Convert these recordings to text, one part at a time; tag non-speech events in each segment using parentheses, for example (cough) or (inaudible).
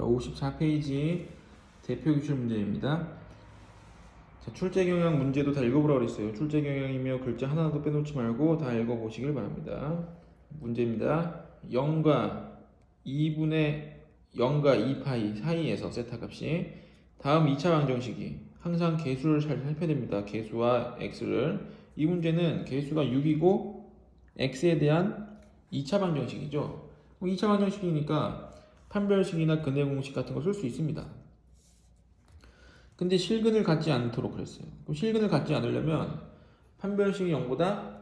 자, 54페이지 대표 기출 문제입니다. 자, 출제 경향 문제도 다 읽어보라 그랬어요. 출제 경향이며 글자 하나도 빼놓지 말고 다 읽어보시길 바랍니다. 문제입니다. 0과 2분의 0과 2파이 사이에서 세타 값이 다음 2차 방정식이 항상 개수를 잘 살펴야 됩니다. 개수와 x를 이 문제는 개수가 6이고 x에 대한 2차 방정식이죠. 2차 방정식이니까 판별식이나 근해 공식 같은 거쓸수 있습니다. 근데 실근을 갖지 않도록 그랬어요. 그럼 실근을 갖지 않으려면 판별식이 0보다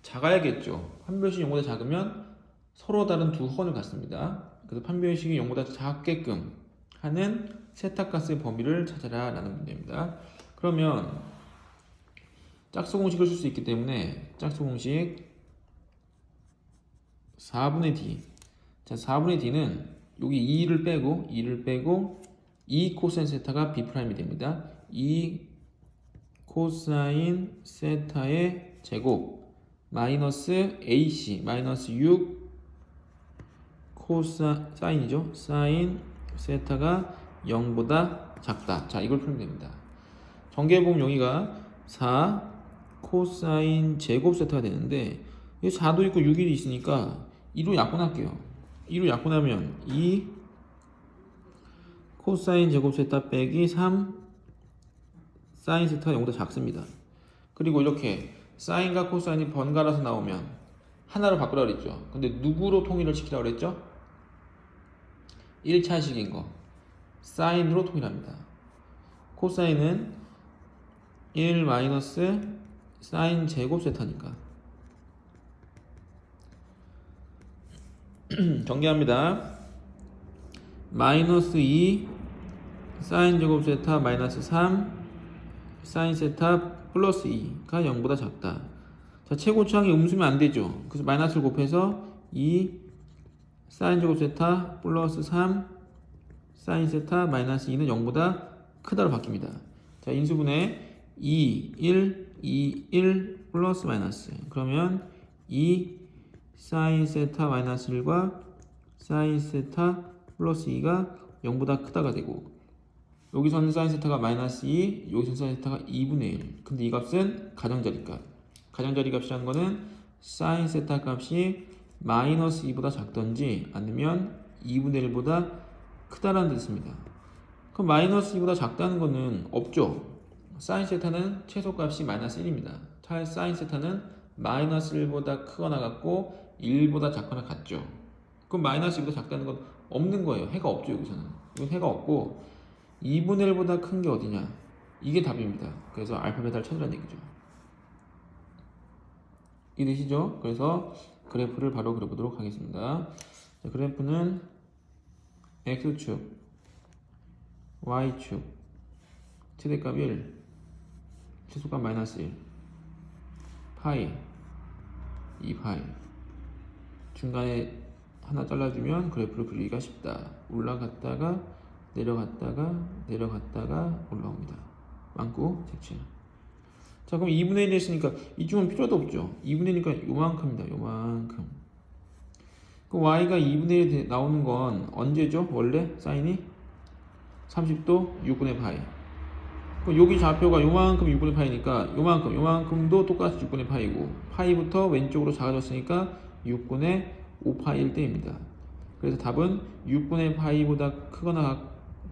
작아야겠죠. 판별식이 0보다 작으면 서로 다른 두 헌을 갖습니다. 그래서 판별식이 0보다 작게끔 하는 세탁가스의 범위를 찾아라 라는 문제입니다. 그러면 짝수 공식을 쓸 수 있기 때문에 짝수 공식 4분의 d 자 4분의 d는 여기 2를 빼고 2를 빼고 2 코사인 세타가 b 프라임이 됩니다. 2 코사인 세타의 제곱 마이너스 ac 마이너스 6 코사 사인이죠. 사인 세타가 0보다 작다. 자, 이걸 풀면 됩니다. 전개해 보면 여기가 4 코사인 제곱 세타가 되는데 이 4도 있고 6일이 있으니까 2로 약분할게요. 2로 약분하면 2 코사인 제곱 세타 빼기 3 사인 세타가 0보다 작습니다. 그리고 이렇게 사인과 코사인이 번갈아서 나오면 하나로 바꾸라 그랬죠. 근데 누구로 통일을 시키라고 그랬죠? 1차식인 거. 사인으로 통일합니다. 코사인은 1 마이너스 사인 제곱 세타니까. (clears throat) 정리합니다. 마이너스 2 사인 제곱 세타 마이너스 3 사인 세타 플러스 2가 0보다 작다. 자, 최고차항이 음수면 안 되죠. 그래서 마이너스를 곱해서 2 사인 제곱 세타 플러스 3 사인 세타 마이너스 2는 0보다 크다로 바뀝니다. 자, 인수분해 2, 1, 2, 1 플러스 마이너스. 그러면 2 사인 세타 마이너스 1과 사인 세타 플러스 2가 0보다 크다가 되고 여기서는 사인 세타가 마이너스 2, 여기서는 사인 세타가 2분의 1. 근데 이 값은 가정자리 값. 가정자리 값이라는 거는 사인 세타 값이 마이너스 2보다 작던지 아니면 2분의 1보다 크다라는 뜻입니다. 그럼 마이너스 2보다 작다는 거는 없죠. 사인 세타는 최소값이 마이너스 1입니다. 차라리 사인 세타는 마이너스 1보다 크거나 같고 1보다 작거나 같죠. 그럼 마이너스 2보다 작다는 건 없는 거예요. 해가 없죠 여기서는. 이건 해가 없고 2분의 1보다 큰 게 어디냐? 이게 답입니다. 그래서 알파 베타를 찾으라는 얘기죠. 이해되시죠? 그래서 그래프를 바로 그려보도록 하겠습니다. 자, 그래프는 x축, y축, 최대값 1, 최소값 마이너스 1, 파이, 2파이. 중간에 하나 잘라주면 그래프를 그리기가 쉽다. 올라갔다가 내려갔다가 내려갔다가 올라옵니다. 왕구 색칠. 자 그럼 2분의 1이 했으니까 이쪽은 필요도 없죠. 2분의 1이니까 요만큼입니다. 요만큼. 그 y가 2분의 1이 나오는 건 언제죠? 원래 사인이 30도 6분의 파이. 그럼 여기 좌표가 요만큼 6분의 파이니까 요만큼 요만큼도 똑같이 6분의 파이고 파이부터 왼쪽으로 작아졌으니까 6분의 5파이일 때입니다. 그래서 답은 6분의 파이보다 크거나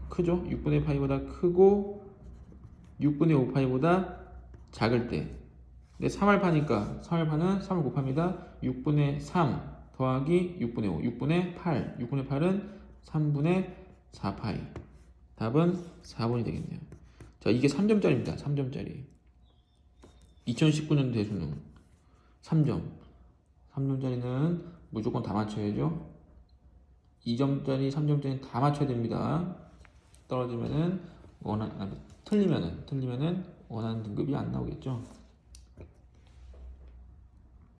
크죠? 6분의 파이보다 크고 6분의 5파이보다 작을 때. 근데 3알 파니까 3알 파는 3을 곱합니다. 6분의 3 더하기 6분의 5, 6분의 8. 6분의 8은 3분의 4파이. 답은 4번이 되겠네요. 자, 이게 3점짜리입니다. 3점짜리. 2019년 대수능 3점. 3점짜리는 무조건 다 맞춰야죠. 2점짜리, 3점짜리 다 맞춰야 됩니다. 떨어지면은 원한 아니, 틀리면은 틀리면은 원하는 등급이 안 나오겠죠.